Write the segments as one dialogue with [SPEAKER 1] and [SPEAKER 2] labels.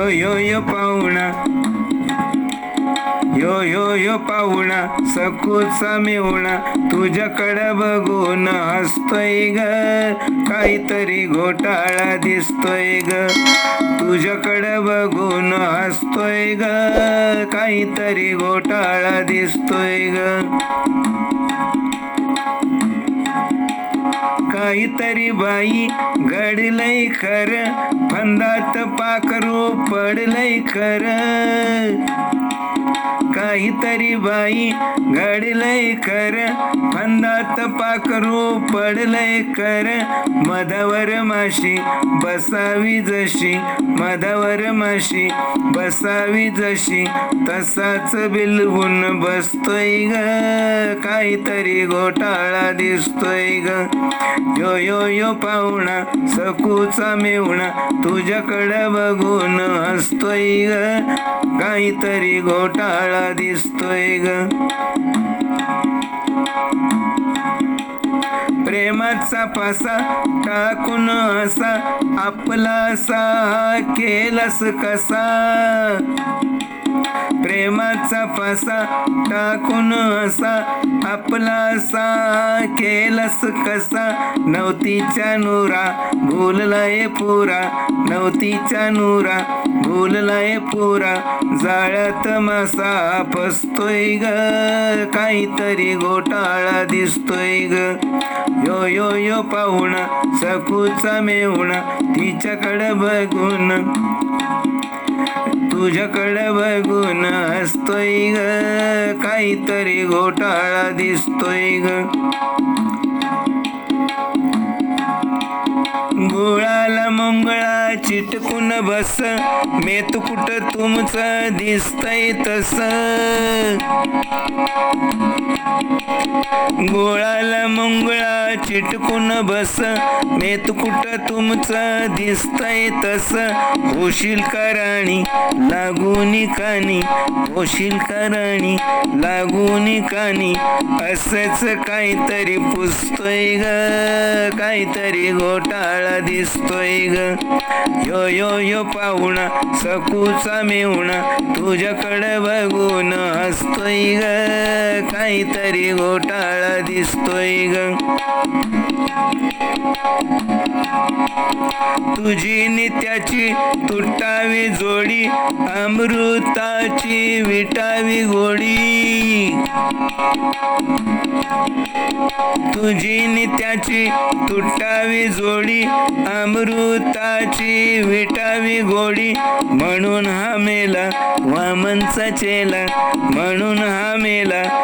[SPEAKER 1] यो यो यो पाहुणा. यो यो यो पाहुणा सकूचा मिळवणा तुझ्याकडं बघून हसतोय ग. काहीतरी घोटाळा दिसतोय ग. तुझ्याकडं बघून हसतोय ग. काहीतरी घोटाळा दिसतोय ग. काहीतरी बाई घडलंय खर. फंदात पाखरू पडलंय खर. काहीतरी बाई घडलंय कर फंदात पाखरू पडलंय कर मधावर माशी बसावी जशी. मधावर माशी बसावी जशी. तसाच बिलगून बसतोय ग. काहीतरी घोटाळा दिसतोय ग. यो यो यो पाहुणा सकूचा मेवणा तुझ्याकडं बघून हसतोय ग. काहीतरी घोटाळा दिसतोय ग. प्रेमाचा पासा टाकून असा आपला सा केलस कसा? प्रेमाचा पासा टाकून असा आपला असा केलस कसा? नवतीच्या नोरा भूललाय पुरा नवतीच्या नूरा बोललाय पोरा. जाळ्यात मासा फसतोय ग. काहीतरी घोटाळा दिसतोय ग. यो यो यो पाहुणा सखूचा मेहुणा तिच्याकडे बघून. तुझ्याकडे बघून हसतोय ग. काहीतरी घोटाळा दिसतोय ग. गुळाला मंगळा चिटकून बस. मेत कुठ तुमचं दिसतंय तस. गोळाला मंगळा चिटकून बस. मेत कुठ तुमचं दिसतंय तस. होशील कराणी लागून कानी. होशील कराणी लागून कानी. असच काहीतरी पुसतोय ग. काहीतरी घोटाळा. दिसतोय ग. यो यो यो पाहुणा सकूचा मेहुणा तुझ्याकडे बघून हसतोय ग. काहीतरी घोटाळा दिसतोय ग. तुझी नित्याची तुटावी जोडी अमृताची विटावी गोडी तुझी नित्याची तुटावी जोडी अमृताची विटावी गोडी म्हणून हा मेला वामनचा चेला म्हणून हा मेला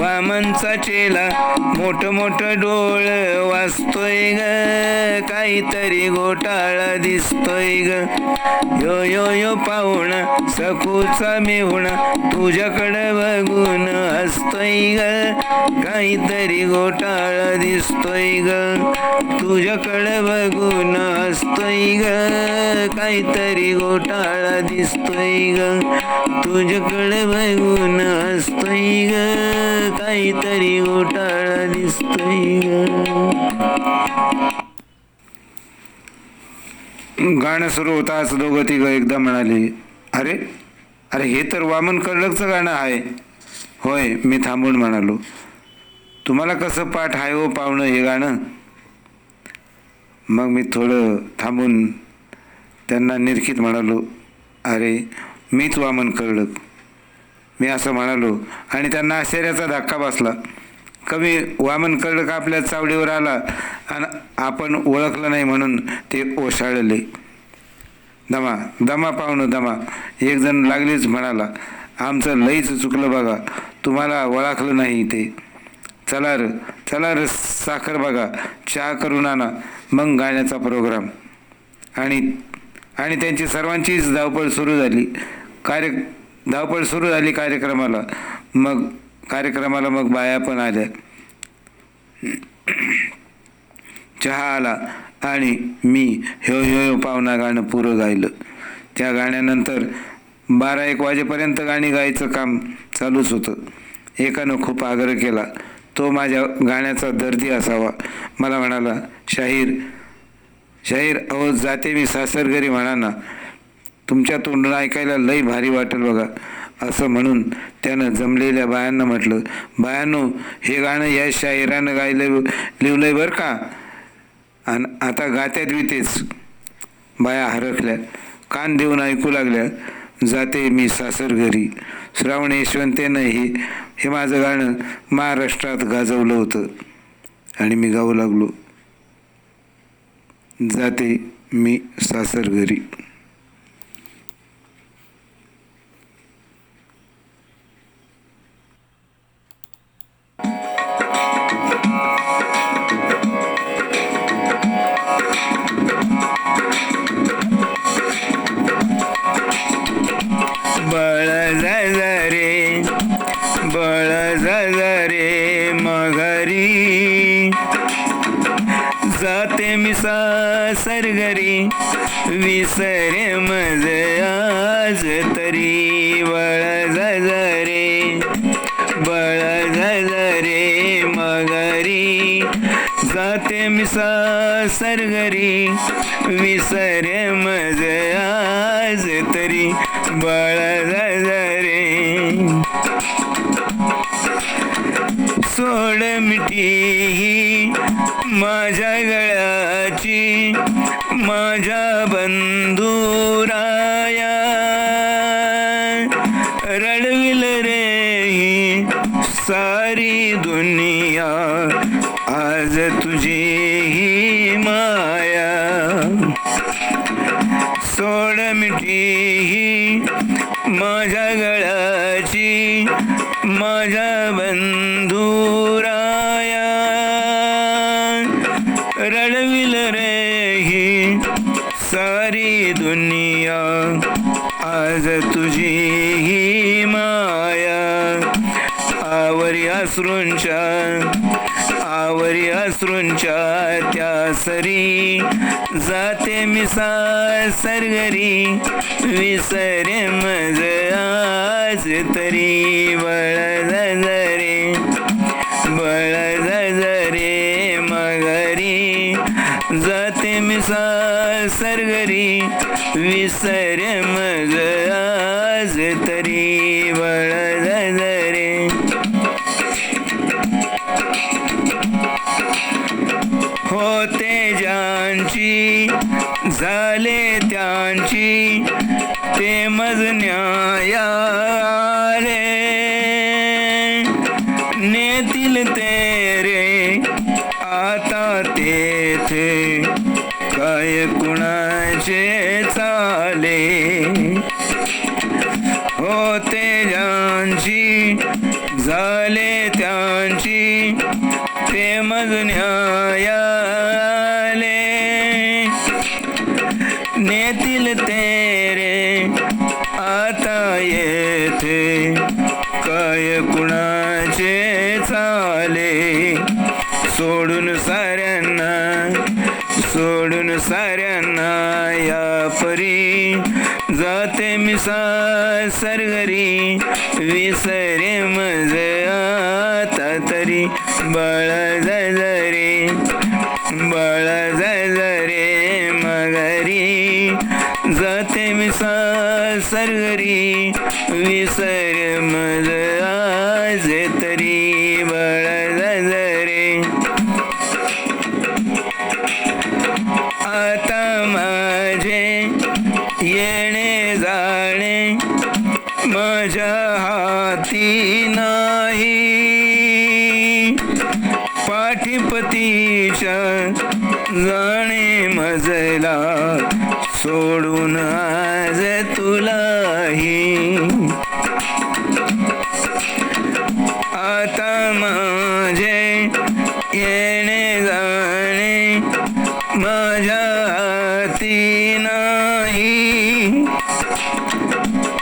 [SPEAKER 1] वामनचा चेला मोठ मोठ डोळ वाचतोय ग. काहीतरी घोटाळा दिसतोय ग. यो यो यो पाहुणा सकूचा मेहुणा तुझ्याकडे बघून हसतोय ग. काहीतरी घोटाळा दिसतोय ग. तुझ्याकडे बघून हसतोय ग. काहीतरी घोटाळा दिसतोय ग. तुझ्याकडे बघून हसतोय ग. काहीतरी घोटाळा दिसतोय गाणं सुरू होताच दोघं तिघं एकदा म्हणाले अरे अरे हे तर वामन कर्डकचं गाणं आहे. होय मी थांबून म्हणालो. तुम्हाला कसं पाठ आहे हो पाहुणं हे गाणं? मग मी थोडं थांबून त्यांना निरखित म्हणालो अरे मीच वामन कर्डक. मी असं म्हणालो. आणि त्यांना आश्चर्याचा धक्का बसला. कवी वामन कर्डक आपल्या चावडीवर आला? आणि आपण ओळखलं नाही म्हणून ते ओशाळले. दमा दमा पाहुणं दमा. एकजण लागलीच म्हणाला आमचं लईच चुकलं बघा. तुम्हाला ओळखलं नाही ते. चला र चला र साखर बघा. चहा करून आणा. मग गाण्याचा प्रोग्राम. आणि आणि त्यांची सर्वांचीच धावपळ सुरू झाली. कार्य धावपळ सुरू झाली कार्यक्रमाला. मग कार्यक्रमाला मग बाया पण आल्या. चहा आला आणि मी ह्यो ह्यो ह्यो पाहुणा गाणं पुरं गायलं. त्या गाण्यानंतर बारा एक वाजेपर्यंत गाणी गायचं काम चालूच होतं. एकानं खूप आग्रह केला. तो माझ्या गाण्याचा दर्दी असावा. मला म्हणाला शाहीर शाहीर अहो जाते मी सासरगरी म्हणा ना तुमच्या तोंडून ऐकायला लई भारी वाटेल बघा. असं म्हणून त्यानं जमलेल्या बायांना म्हटलं बायांनो हे गाणं या शायरानं गायलं लिवलंय बरं का? आणि आता गात्यात वितेच बाया हरखल्या कान देऊन ऐकू लागल्या जाते मी सासर घरी. श्रावण यशवंतेनं हे हे माझं गाणं महाराष्ट्रात गाजवलं होतं आणि मी गाऊ लागलो. जाते मी सासर घरी. दिसा सरगरी विसर विसरे मज आज तरी बळ रे बळ रे मगरी. जाते मिसा सरगरी विसरे मज आज तरी बळ रे सोड मिठी ही माझ्या गळ माया सोड मिठी ही माझ्या गळ्याची माझ्या अश्रूंच्या आवरी अश्रूंच्या त्या सरी. जाते मिसा सरगरी विसरे मज आज तरी. बळ रे बळ रे मगरी. जाते मिसा सरगरी विसरे मज आज तरी. बळ न्यायाले नेतील तेरे आता येथे. काय कुणाचे चाले? सोडून साऱ्यांना सोडून साऱ्यांना या परी जाते मी सासरगरी विसरे मज आता तरी बळ सासरगरी येणे जाणे माझ्या हाती नाही.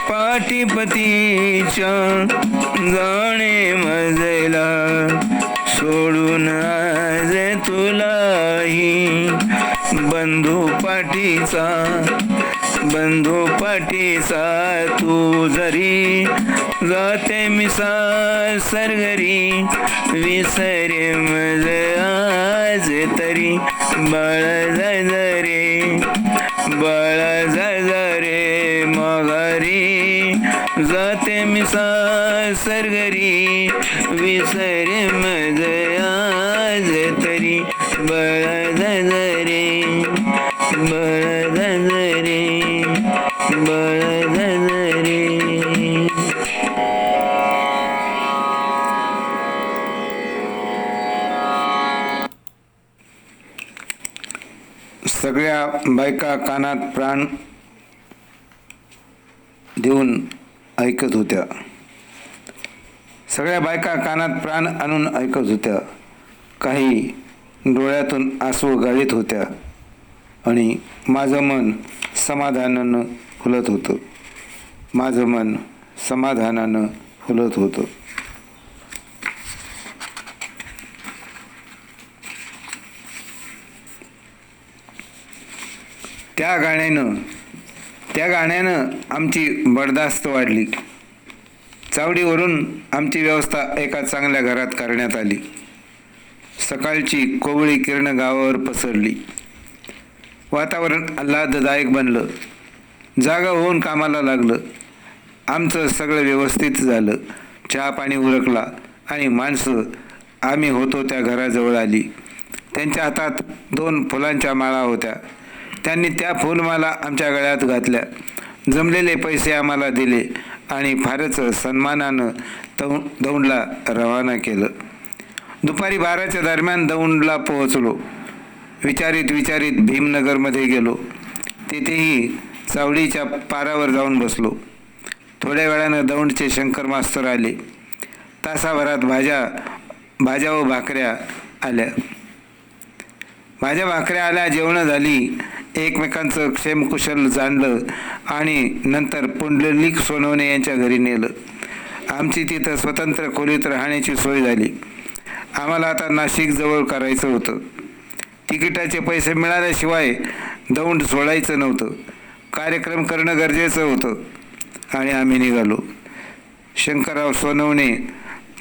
[SPEAKER 1] पाठीपतीच्या जाणे मजला सोडून आज तुलाही बंधू पाठीचा बंधू पाठीचा तू जरी जाते मिसाल सरगरी विसरे मज आज तरी. बाळ जाय रे बाळ जाय रे माघारी. जाते मिसाल सरगरी विसरे मज आज तरी. बाळ जाय रे
[SPEAKER 2] बाळ
[SPEAKER 1] सगळ्या बायका कानात प्राण देऊन ऐकत होत्या. सगळ्या बायका कानात प्राण आणून ऐकत होत्या. काही डोळ्यातून आसू गाळीत होत्या आणि माझं मन समाधानानं फुलत होतं. माझं मन समाधानानं फुलत होतं. त्या गाण्यानं त्या गाण्यानं आमची बडदास्त वाढली. चावडीवरून आमची व्यवस्था एका चांगल्या घरात करण्यात आली. सकाळची कोवळी किरण गावावर पसरली. वातावरण आल्हाददायक बनलं. जागा होऊन कामाला लागलं. आमचं सगळं व्यवस्थित झालं. चहा पाणी उरकला आणि माणसं आम्ही होतो त्या घराजवळ आली. त्यांच्या हातात दोन फुलांच्या माळा होत्या. त्यांनी त्या फुलमाला आमच्या गळ्यात घातल्या. जमलेले पैसे आम्हाला दिले आणि फारच सन्मानानं तौ दौंडला रवाना केलं. दुपारी बाराच्या दरम्यान दौंडला पोहोचलो. विचारित विचारित भीमनगरमध्ये गेलो. तिथेही चावडीच्या पारावर जाऊन बसलो. थोड्या वेळानं दौंडचे शंकर मास्तर आले. तासाभरात भाज्या भाज्या व भाकऱ्या आल्या. भाज्या भाकऱ्या आल्या जेवणं झाली. एकमेकांचं क्षेमकुशल जाणलं आणि नंतर पुंडलिक सोनवणे यांच्या घरी नेलं. आमची तिथं स्वतंत्र खोलीत राहण्याची सोय झाली. आम्हाला आता नाशिक जवळ करायचं होतं. तिकिटाचे पैसे मिळाल्याशिवाय दौंड सोडायचं नव्हतं. कार्यक्रम करणं गरजेचं होतं. आणि आम्ही निघालो. शंकरराव सोनवणे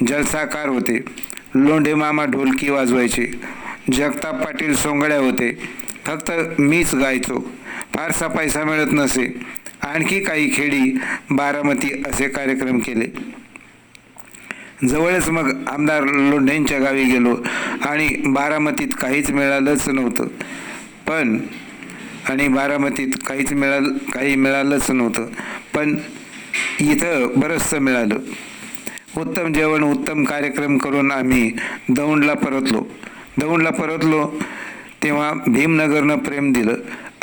[SPEAKER 1] जलसाकार होते. लोंढे मामा ढोलकी वाजवायचे. जगताप पाटील सोंगड्या होते. फक्त मीच गायचो. फारसा पैसा मिळत नसे. आणखी काही खेडी बारामती असे कार्यक्रम केले. जवळच मग आमदार लोंढेंच्या गावी गेलो आणि बारामतीत काहीच मिळालंच नव्हतं. पण आणि बारामतीत काहीच मिळालं काही मिळालंच नव्हतं. पण इथं बरंचसं मिळालं. उत्तम जेवण उत्तम कार्यक्रम करून आम्ही दौंडला परतलो. दौंडला परतलो. तेव्हा भीमनगरनं प्रेम दिलं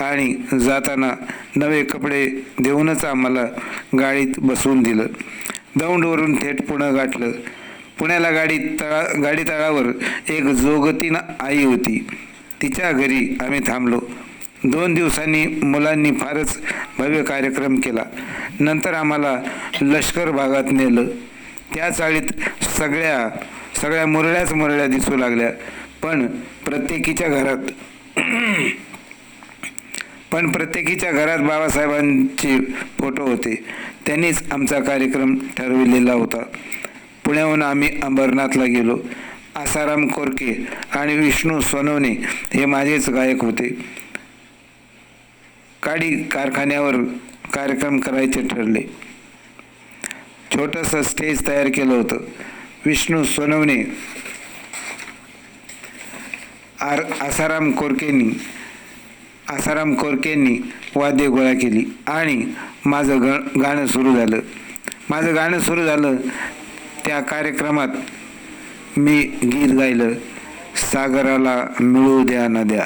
[SPEAKER 1] आणि जाताना नवे कपडे देऊनच आम्हाला गाडीत बसवून दिलं. दौंडवरून थेट पुणं गाठलं. पुण्याला गाडी तळा गाडी तळावर एक जोगतीनं आई होती. तिच्या घरी आम्ही थांबलो. दोन दिवसांनी मुलांनी फारच भव्य कार्यक्रम केला. नंतर आम्हाला लष्कर भागात नेलं. त्या चाळीत सगळ्या सगळ्या मुरळ्याच मुरळ्या दिसू लागल्या. पण प्रत्येकीच्या घरात पण प्रत्येकीच्या घरात बाबासाहेबांचे फोटो होते. त्यांनीच आमचा कार्यक्रम ठरविलेला होता. पुण्याहून आम्ही अंबरनाथला गेलो. आसाराम कोरके आणि विष्णू सोनवणे हे माझेच गायक होते. काडी कारखान्यावर कार्यक्रम करायचे ठरले. छोटंसं स्टेज तयार केलं होतं. विष्णू सोनवणे आर आसाराम कोरकेंनी आसाराम कोरकेंनी वाद्य गोळा केली आणि माझं ग गाणं सुरू झालं. माझं गाणं सुरू झालं त्या कार्यक्रमात मी गीत गायलं सागराला मिळू द्या नद्या.